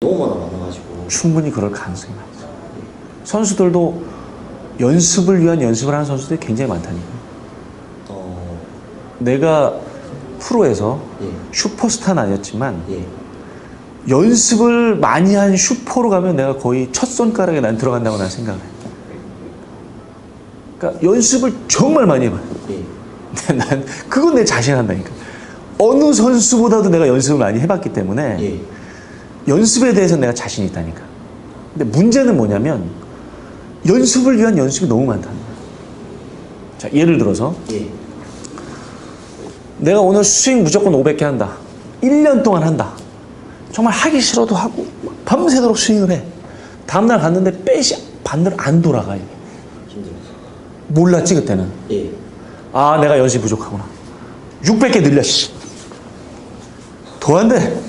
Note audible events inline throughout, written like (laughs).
너무 많아 많아가지고 충분히 그럴 가능성이 많죠. 선수들도 연습을 위한 연습을 하는 선수들이 굉장히 많다니까. 어, 내가 프로에서 예, 슈퍼스타는 아니었지만 예. 연습을 많이 한 슈퍼로 가면 내가 거의 첫 손가락에 난 들어간다고 난 생각해. 그러니까 연습을 정말 많이 해봐. 예, 난 그건 내 자신 한다니까. 어느 선수보다도 내가 연습을 많이 해봤기 때문에 예, 연습에 대해서 내가 자신이 있다니까. 근데 문제는 뭐냐면 연습을 위한 연습이 너무 많다는 거야. 자, 예를 들어서 예, 내가 오늘 스윙 무조건 500개 한다. 1년 동안 한다. 정말 하기 싫어도 하고 밤새도록 스윙을 해. 다음날 갔는데 빼시 반대로 안 돌아가. 이게. 힘들어서. 몰랐지 그때는. 예, 아 내가 연습이 부족하구나. 600개 늘려. 씨. 더안 돼.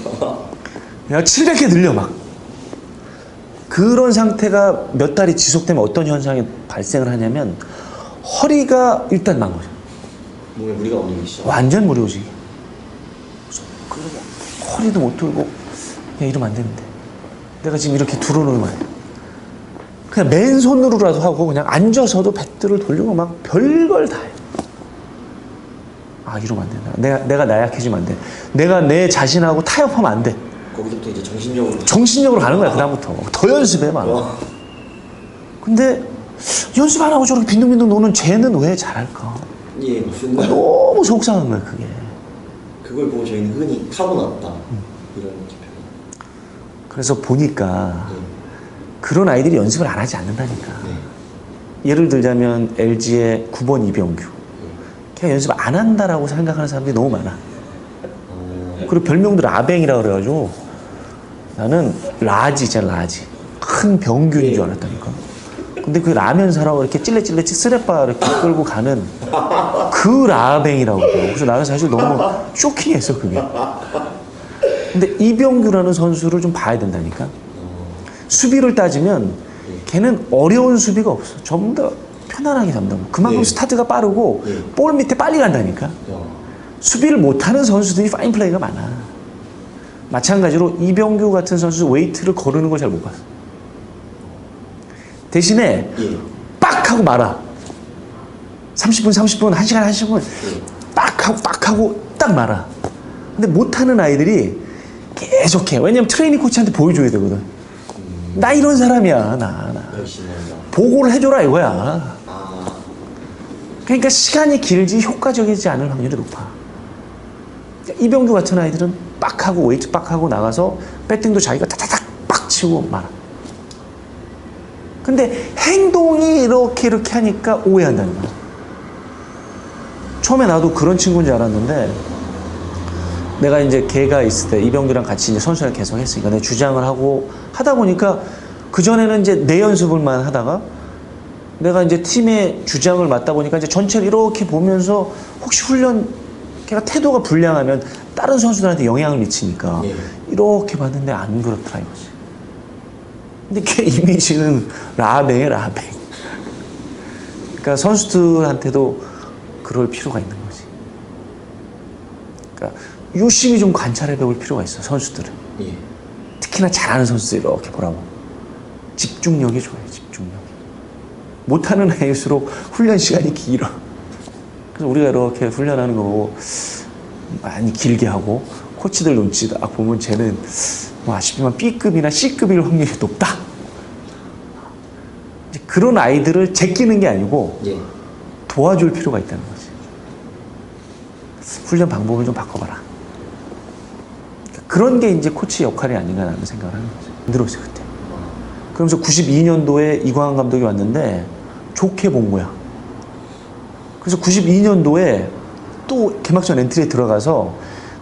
내가 700개 늘려 막. 그런 상태가 몇 달이 지속되면 어떤 현상이 발생을 하냐면 허리가 일단 망가져. 몸에 무리가 오는 것이죠. 완전 무료지. 그래서 그러고 허리도 못 들고 야 이러면 안 되는데. 내가 지금 이렇게 들어놓으면 안 돼. 그냥 맨손으로라도 하고 그냥 앉아서도 배트를 돌리고 막 별걸 다 해. 아 이러면 안 된다. 내가 내가 나약해지면 안 돼. 내가 내 자신하고 타협하면 안 돼. 거기서부터 이제 정신력으로. 정신력으로 가는 거야 그다음부터. 더 연습해 막. 와, 근데 연습 안 하고 저렇게 빈둥빈둥 노는 쟤는 왜 잘할까? 예, 맞습니다. 너무 속상한 거야 그게. 그걸 보고 저희는 흔히 타고났다. 음. 이런. 그래서 보니까 예, 그런 아이들이 연습을 안 하지 않는다니까. 네, 예를 들자면 LG의 9번 이병규. 예. 걔 연습 안 한다라고 생각하는 사람들이 너무 많아. 어, 그리고 별명도 라뱅이라고 그래가지고 나는 라지 있잖아, 라지. 큰 병균인 줄 알았다니까. 근데 그 라면 사라고 이렇게 찔레찔레 쓰레빠 이렇게 끌고 가는 그 라뱅이라고 그래요. 그래서 나는 사실 너무 쇼킹했어, 그게. 근데 이병규라는 선수를 좀 봐야 된다니까. 수비를 따지면 걔는 어려운 수비가 없어. 전부 다 편안하게 잡는다고. 그만큼 네. 스타트가 빠르고 네. 볼 밑에 빨리 간다니까. 야, 수비를 못하는 선수들이 파인 플레이가 많아. 마찬가지로 이병규 같은 선수 웨이트를 거르는 걸 잘 못 봤어. 대신에 예, 빡 하고 말아. 30분, 30분, 1시간, 1시간 예. 빡 하고 빡 하고 딱 말아. 근데 못하는 아이들이 계속해. 왜냐면 트레이닝 코치한테 보여줘야 되거든. 나 이런 사람이야, 나, 나. 보고를 해줘라 이거야. 아, 그러니까 시간이 길지 효과적이지 않을 확률이 높아. 그러니까 이병규 같은 아이들은 빡 하고 웨이트 빡 하고 나가서 배팅도 자기가 타타닥 빡 치고 말아. 근데 행동이 이렇게 이렇게 하니까 오해한다는 거야. 처음에 나도 그런 친구인 줄 알았는데 내가 이제 걔가 있을 때 이병규랑 같이 이제 선수를 계속 했으니까 내 주장을 하고 하다 보니까 그 전에는 이제 내 연습을만 하다가 내가 이제 팀의 주장을 맡다 보니까 이제 전체를 이렇게 보면서 혹시 훈련 걔가 태도가 불량하면 다른 선수들한테 영향을 미치니까 예. 이렇게 봤는데 안 그렇더라 이거지. 근데 걔 이미지는 라뱅에 라뱅. 그러니까 선수들한테도 그럴 필요가 있는 거지. 그러니까 유심히 좀 관찰해 볼 필요가 있어 선수들은. 예, 특히나 잘하는 선수들 이렇게 보라고. 집중력이 좋아요, 집중력. 못하는 애일수록 훈련 시간이 길어. 그래서 우리가 이렇게 훈련하는 거 보고 많이 길게 하고 코치들 눈치 딱 보면 쟤는 뭐 아쉽지만 B급이나 C급일 확률이 높다. 그런 아이들을 제끼는 게 아니고 예. 도와줄 필요가 있다는 거지. 훈련 방법을 좀 바꿔봐라. 그러니까 그런 게 이제 코치 역할이 아닌가라는 생각을 하는 거죠. 힘들었어요, 그때. 그러면서 92년도에 이광환 감독이 왔는데 좋게 본 거야. 그래서 92년도에 또 개막전 엔트리에 들어가서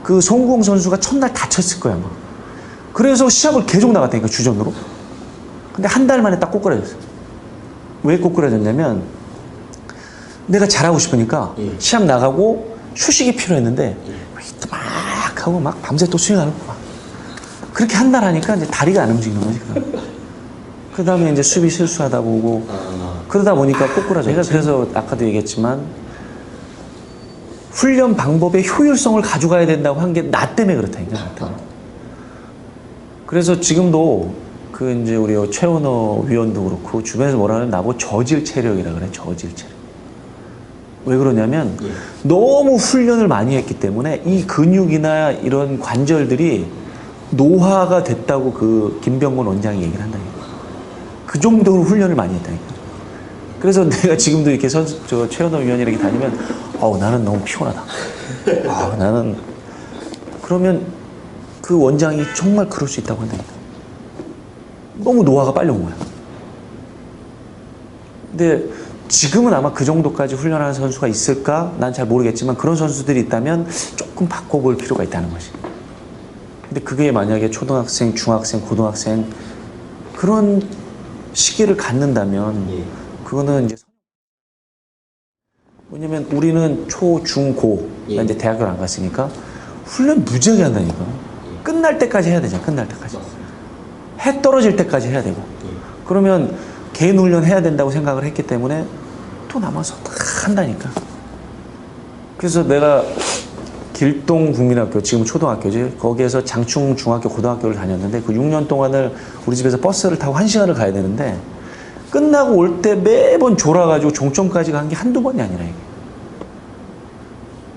그 송공 선수가 첫날 다쳤을 거야, 막. 그래서 시합을 계속 나갔다니까, 주전으로. 근데 한 달 만에 딱 꼬꾸라졌어. 왜 꼬꾸라졌냐면 내가 잘하고 싶으니까 예. 시합 나가고 휴식이 필요했는데 또막 하고 막 밤새 또 스윙하는 거야. 그렇게 한 달 하니까 이제 다리가 안 움직이는 거지. 그 다음에 이제 수비 실수하다 보고 아, 그러다 보니까 꼬꾸라져. 제가 그래서 아까도 얘기했지만 훈련 방법의 효율성을 가져가야 된다고 한 게 나 때문에 그렇다니까. 나 때문에. 그래서 지금도 그 이제 우리 최원호 위원도 그렇고 주변에서 뭐라 하면 나보고 저질 체력이라 그래 저질 체력. 왜 그러냐면 예. 너무 훈련을 많이 했기 때문에 이 근육이나 이런 관절들이 노화가 됐다고 그 김병곤 원장이 얘기를 한다니까. 그 정도로 훈련을 많이 했다니까. 그래서 (laughs) 내가 지금도 이렇게 선수, 저 최현호 위원이랑 이렇게 다니면, 어우, 나는 너무 피곤하다. 아, 나는. 그러면 그 원장이 정말 그럴 수 있다고 한다니까. 너무 노화가 빨리 온 거야. 근데 지금은 아마 그 정도까지 훈련하는 선수가 있을까? 난 잘 모르겠지만 그런 선수들이 있다면 조금 바꿔볼 필요가 있다는 거지. 근데 그게 만약에 초등학생, 중학생, 고등학생 그런 시기를 갖는다면 예. 그거는 이제 왜냐면 우리는 초, 중, 고, 나 예. 이제 대학교를 안 갔으니까 훈련 무지하게 한다니까. 예. 끝날 때까지 해야 되잖아. 끝날 때까지. 맞습니다. 해 떨어질 때까지 해야 되고. 예. 그러면 개인 훈련 해야 된다고 생각을 했기 때문에 또 남아서 다 한다니까. 그래서 내가 길동 국민학교 지금 초등학교지 거기에서 장충 중학교 고등학교를 다녔는데 그 6년 동안을 우리 집에서 버스를 타고 1시간을 가야 되는데 끝나고 올 때 매번 졸아가지고 종점까지 간 게 한두 번이 아니라 이게.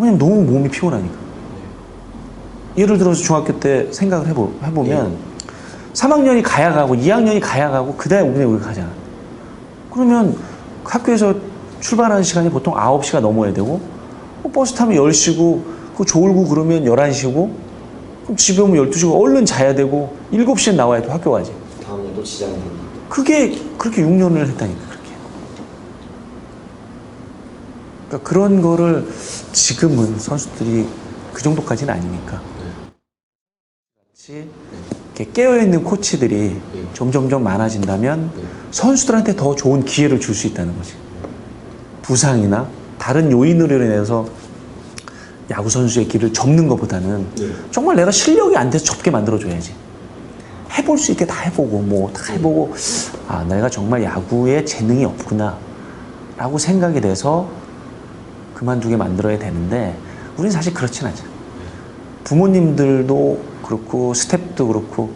왜냐면 너무 몸이 피곤하니까. 예를 들어서 중학교 때 생각을 해보, 해보면 3학년이 가야 가고 2학년이 가야 가고 그 다음에 우리 우리 가잖아. 그러면 학교에서 출발하는 시간이 보통 9시가 넘어야 되고 뭐 버스 타면 10시고 그 졸고 그러면 11시고 그럼 집에 오면 12시고 얼른 자야 되고 7시에 나와야 또 학교 가지. 다음에 또 지장이. 그게 그렇게 6년을 했다니까 그러니까 그런 거를 지금은 선수들이 그 정도까지는 아니니까. 같이 이렇게 깨어 있는 코치들이 예. 점점점 많아진다면 예. 선수들한테 더 좋은 기회를 줄 수 있다는 거지. 부상이나 다른 요인으로 인해서 야구 선수의 길을 접는 것보다는 예. 정말 내가 실력이 안 돼서 접게 만들어줘야지. 해볼 수 있게 다 해보고 뭐 다 해보고 아 내가 정말 야구에 재능이 없구나 라고 생각이 돼서 그만두게 만들어야 되는데 우리는 사실 그렇진 않잖아. 부모님들도 그렇고 스텝도 그렇고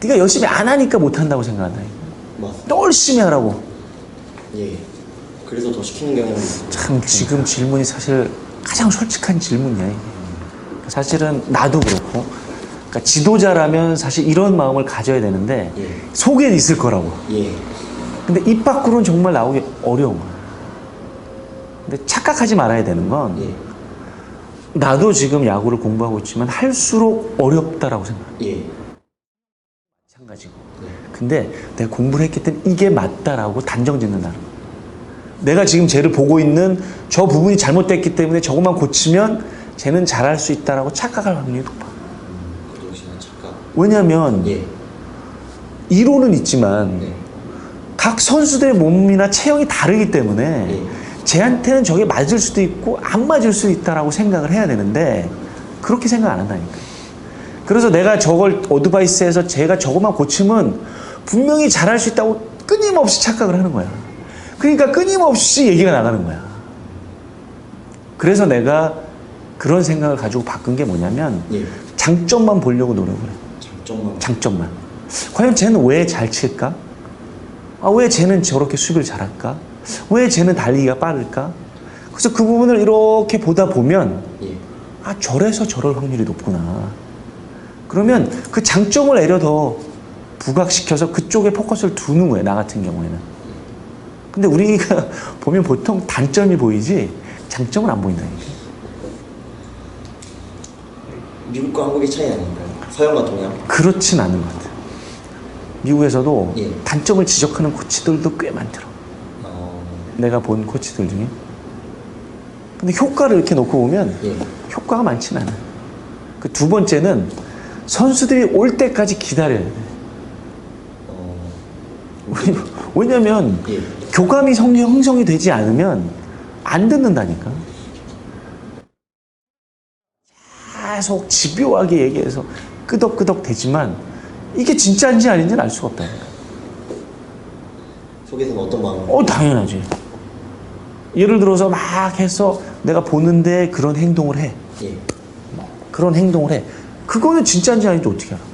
네가 열심히 안 하니까 못한다고 생각한다. 맞습니다. 또 열심히 하라고. 예. 그래서 더 시키는 경향이. 참 지금 질문이 사실 가장 솔직한 질문이야 이게. 사실은 나도 그렇고 그러니까 지도자라면 사실 이런 마음을 가져야 되는데 예. 속엔 있을 거라고. 예. 근데 입 밖으로는 정말 나오기 어려운 거야. 근데 착각하지 말아야 되는 건 예. 나도 지금 야구를 공부하고 있지만 할수록 어렵다라고 생각해. 예. 마찬가지고. 네. 근데 내가 공부를 했기 때문에 이게 맞다라고 단정 짓는다는 거야. 내가 지금 쟤를 보고 있는 저 부분이 잘못됐기 때문에 저것만 고치면 쟤는 잘할 수 있다라고 착각할 확률이 높아. 왜냐하면 예. 이론은 있지만 네. 각 선수들의 몸이나 체형이 다르기 때문에 예. 쟤한테는 저게 맞을 수도 있고 안 맞을 수도 있다라고 생각을 해야 되는데 그렇게 생각 안 한다니까. 그래서 내가 저걸 어드바이스해서 제가 저것만 고치면 분명히 잘할 수 있다고 끊임없이 착각을 하는 거야. 그러니까 끊임없이 얘기가 나가는 거야. 그래서 내가 그런 생각을 가지고 바꾼 게 뭐냐면 예. 장점만 보려고 노력을 해. 장점만. 장점만. 과연 쟤는 왜 잘 칠까? 아, 왜 쟤는 저렇게 수비를 잘할까? 왜 쟤는 달리기가 빠를까? 그래서 그 부분을 이렇게 보다 보면, 예. 아, 저래서 저럴 확률이 높구나. 그러면 그 장점을 애려 더 부각시켜서 그쪽에 포커스를 두는 거예요, 나 같은 경우에는. 근데 우리가 (laughs) 보면 보통 단점이 보이지, 장점은 안 보인다니까. 미국과 한국의 차이 아닌가요? 서양과 동양? 그렇진 않은 것 같아요. 미국에서도 예. 단점을 지적하는 코치들도 꽤 많더라고. 어. 내가 본 코치들 중에. 근데 효과를 이렇게 놓고 보면 예. 효과가 많진 않아요. 그 두 번째는 선수들이 올 때까지 기다려야 돼. 어. 왜냐면 예. 교감이 성- 형성이 되지 않으면 안 듣는다니까. 계속 집요하게 얘기해서 끄덕끄덕 되지만 이게 진짜인지 아닌지는 알 수가 없다니까. 속에서는 어떤 마음을? 어, 당연하지. 예를 들어서 막 해서 내가 보는데 그런 행동을 해. 예. 그런 행동을 해. 그거는 진짜인지 아닌지 어떻게 알아?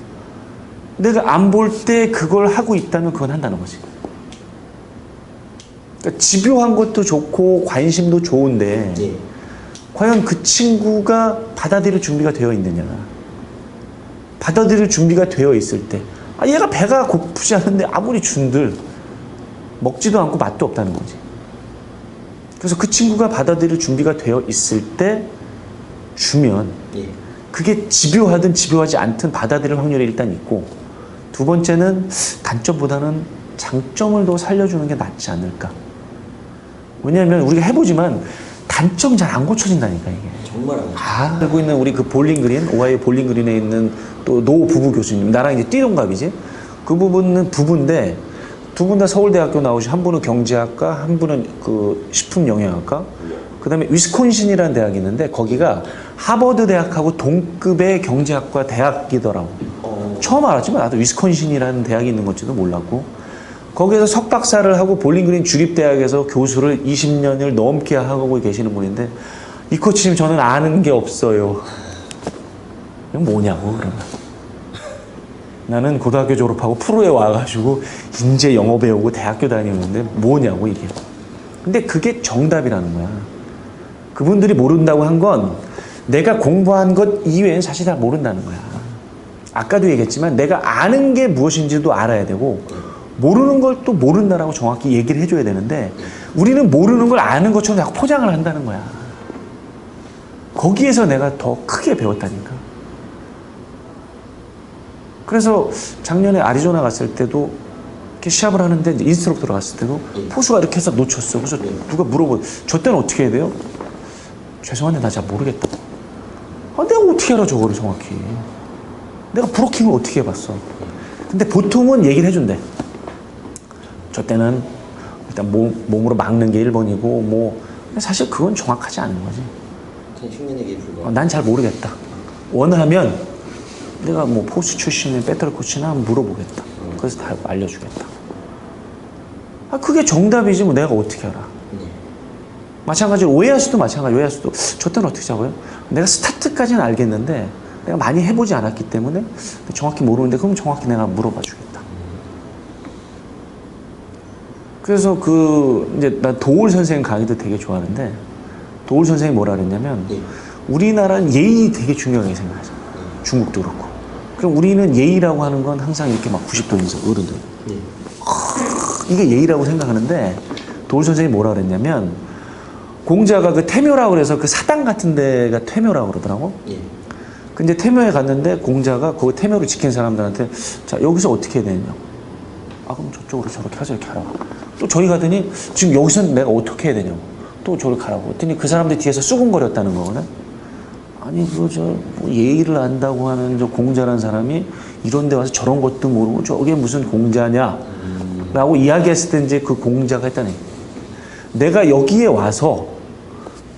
내가 안 볼 때 그걸 하고 있다면 그건 한다는 거지. 그러니까 집요한 것도 좋고 관심도 좋은데 예. 과연 그 친구가 받아들일 준비가 되어 있느냐. 받아들일 준비가 되어 있을 때, 아, 얘가 배가 고프지 않은데 아무리 준들 먹지도 않고 맛도 없다는 거지. 그래서 그 친구가 받아들일 준비가 되어 있을 때 주면 예. 그게 집요하든 집요하지 않든 받아들일 확률이 일단 있고 두 번째는 단점보다는 장점을 더 살려주는 게 낫지 않을까. 왜냐하면 우리가 해보지만 단점 잘 안 고쳐진다니까 이게. 정말 안 아, 알고 있는 우리 그 볼링 그린, 오하이오 볼링 그린에 있는 또 노 부부 교수님, 나랑 이제 띠동갑이지? 그 부분은 부부인데, 두 분 다 서울대학교 나오시, 한 분은 경제학과, 한 분은 그 식품영양학과, 그 다음에 위스콘신이라는 대학이 있는데, 거기가 하버드 대학하고 동급의 경제학과 대학이더라고. 어, 처음 알았지만 나도 위스콘신이라는 대학이 있는 건지도 몰랐고 거기에서 석박사를 하고 볼링그린 주립대학에서 교수를 20년을 넘게 하고 계시는 분인데 이 코치님 저는 아는 게 없어요. 이건 뭐냐고 그러면. 나는 고등학교 졸업하고 프로에 와가지고 인제 영어 배우고 대학교 다니는데 뭐냐고 이게. 근데 그게 정답이라는 거야. 그분들이 모른다고 한 건 내가 공부한 것 이외엔 사실 잘 모른다는 거야. 아까도 얘기했지만 내가 아는 게 무엇인지도 알아야 되고 모르는 걸 또 모른다라고 정확히 얘기를 해줘야 되는데 우리는 모르는 걸 아는 것처럼 자꾸 포장을 한다는 거야. 거기에서 내가 더 크게 배웠다니까. 그래서 작년에 아리조나 갔을 때도 이렇게 시합을 하는데 이제 인스트럭터로 갔을 때도 포수가 이렇게 해서 놓쳤어. 그래서 누가 물어보, 저 때는 어떻게 해야 돼요? 죄송한데 나 잘 모르겠다. 아, 내가 어떻게 알아 저거를 정확히. 내가 브로킹을 어떻게 해봤어. 근데 보통은 얘기를 해준대. 저 때는 일단 몸, 몸으로 막는 게 1번이고 뭐 사실 그건 정확하지 않은 거지. 난 잘 모르겠다. 원하면 내가 뭐 포스 출신의 배터리 코치나 한번 물어보겠다. 그래서 다 알려주겠다. 아, 그게 정답이지 뭐 내가 어떻게 알아. 네. 마찬가지로 오해하수도 마찬가지 오해하수도 저 때는 어떻게 잡아요? 내가 스타트까지는 알겠는데 내가 많이 해보지 않았기 때문에 정확히 모르는데 그럼 정확히 내가 물어봐 주겠다. 그래서 그 이제 나 도울 선생 강의도 되게 좋아하는데 도울 선생이 뭐라 그랬냐면 예. 우리나라는 예의 되게 중요하게 생각하잖아. 중국도 그렇고. 그럼 우리는 예의라고 하는 건 항상 이렇게 막 90도에서 어른들. 예. 이게 예의라고 생각하는데 도울 선생이 뭐라 그랬냐면 공자가 그 태묘라고 그래서 그 사당 같은 데가 태묘라고 그러더라고. 예. 근데 태묘에 갔는데 공자가 그 태묘를 지킨 사람들한테 자 여기서 어떻게 해야 되냐. 아 그럼 저쪽으로 저렇게 하자 이렇게 하라고. 또 저희 가더니 지금 여기서는 내가 어떻게 해야 되냐고. 또 저를 가라고. 했더니 그 사람들 뒤에서 쑥은거렸다는 거거든. 아니 그거 저뭐 예의를 안다고 하는 저 공자라는 사람이 이런 데 와서 저런 것도 모르고 저게 무슨 공자냐 라고 이야기했을 때 이제 그 공자가 얘기. 내가 여기에 와서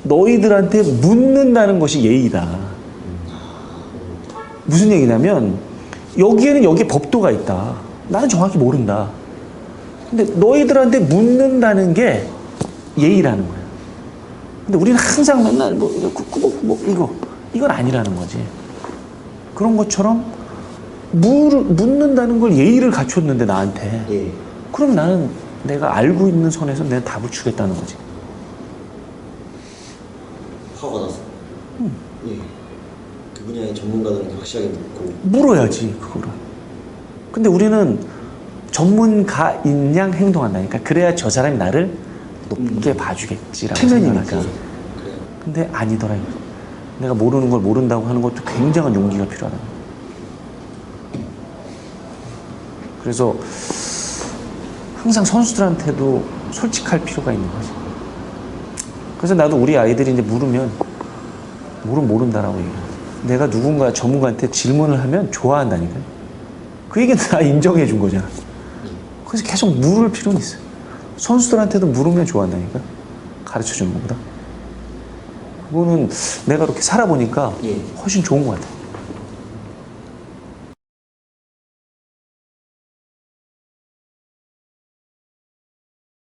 너희들한테 묻는다는 것이 예의다. 무슨 얘기냐면 여기에는 여기 법도가 있다. 나는 정확히 모른다. 근데 너희들한테 묻는다는 게 예의라는 거야. 근데 우리는 항상 맨날 뭐, 이거, 뭐, 뭐, 이거, 이건 아니라는 거지. 그런 것처럼 물, 묻는다는 걸 예의를 갖췄는데 나한테. 예. 그럼 나는 내가 알고 있는 선에서 내가 답을 주겠다는 거지. 화가 나서. 예. 그 분야의 전문가들한테 확실하게 묻고. 물어야지, 그거를. 근데 우리는 전문가인 양 행동한다니까. 그래야 저 사람이 나를 높게 봐주겠지라고 체면이니까. 생각하니까. 근데 아니더라. 이거. 내가 모르는 걸 모른다고 하는 것도 굉장한 용기가 필요하다. 그래서 항상 선수들한테도 솔직할 필요가 있는 거지. 그래서 나도 우리 아이들이 이제 물으면 모르면 모른다라고 얘기해. 내가 누군가 전문가한테 질문을 하면 좋아한다니까. 그 얘기는 다 인정해 준 거잖아. 그래서 계속 물을 필요는 있어요. 선수들한테도 물으면 좋아한다니까. 가르쳐 주는 것보다. 그거는 내가 이렇게 살아보니까 예. 훨씬 좋은 것 같아.